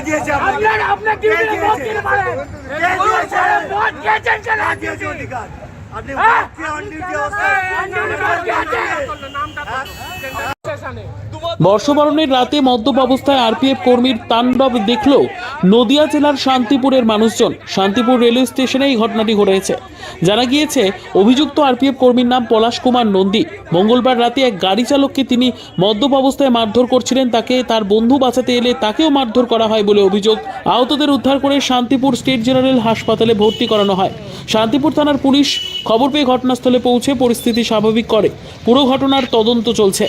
দিয়েছে আপনার আপনার কে ডিউটি মত দিয়েছে? দিতে পারেন কে দিয়েছে? মত দিয়েছেন কেন কে দিয়েছে অধিকার? আপনি হ্যাঁ? মদকে on duty অবস্থায় বর্ষবরণের রাতে মদ্যপ অবস্থায় আরপিএফ কর্মীর তাণ্ডব দেখল নদিয়া জেলার শান্তিপুরের মানুষজন শান্তিপুর রেলওয়ে স্টেশনে এই ঘটনাটি ঘটেছে জানা গিয়েছে, অভিযুক্ত আরপিএফ কর্মীর নাম পলাশ কুমার নন্দী। মঙ্গলবার রাতে এক গাড়ি চালককে তিনি মদ্যপ অবস্থায় মারধর করছিলেন। তাকে তার বন্ধু বাঁচাতে এলে তাকেও মারধর করা হয় বলে অভিযোগ। আহতদের উদ্ধার করে শান্তিপুর স্টেট জেনারেল হাসপাতালে ভর্তি করানো হয়। শান্তিপুর থানার পুলিশ খবর পেয়ে ঘটনাস্থলে পৌঁছে পরিস্থিতি স্বাভাবিক করে। পুরো ঘটনার তদন্ত চলছে।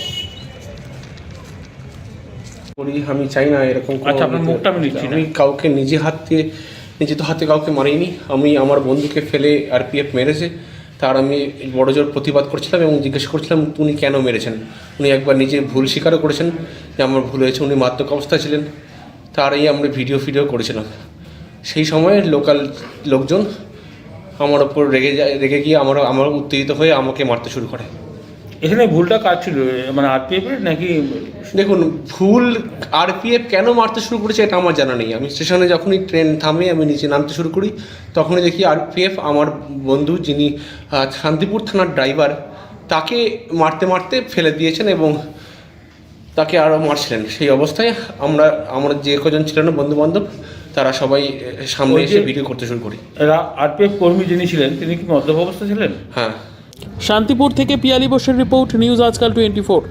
করি আমি চাই না এরকম আচ্ছা, আপনার মুখটা আমি নিচ্ছি আমি কাউকে নিজে হাত দিয়ে নিজে তো হাতে কাউকে মারিনি। আমি আমার বন্ধুকে ফেলে আরপিএফ মেরেছে। তার আমি বড় জোর প্রতিবাদ করছিলাম এবং জিজ্ঞেস করছিলাম উনি কেন মেরেছেন? উনি একবার নিজে ভুল স্বীকারও করেছেন যে আমার ভুল হয়েছে উনি মাদক অবস্থায় ছিলেন। তারই আমরা ভিডিও ফিডিও করেছিলাম। সেই সময় লোকাল লোকজন আমার ওপর রেগে যায় রেগে গিয়ে আমার আমার উত্তেজিত হয়ে আমাকে মারতে শুরু করে। এখানে ভুলটা কাজ ছিল? মানে আরপিএফ এর নাকি? দেখুন ভুল আরপিএফ কেন মারতে শুরু করেছে এটা আমার জানা নেই। আমি স্টেশনে যখনই ট্রেন থামে আমি নিচে নামতে শুরু করি তখনই দেখি আরপিএফ আমার বন্ধু যিনি শান্তিপুর থানার ড্রাইভার তাকে মারতে মারতে ফেলে দিয়েছেন এবং তাকে আরও মারছিলেন। সেই অবস্থায় আমরা আমরা যে কজন ছিলেন বন্ধু বান্ধব তারা সবাই সামনে এসে ভিডিও করতে শুরু করি। আরপিএফ কর্মী যিনি ছিলেন তিনি কি মদ্যপ অবস্থা ছিলেন? হ্যাঁ। শান্তিপুর থেকে পিয়ালি বোসের report news Aajkaal twenty four.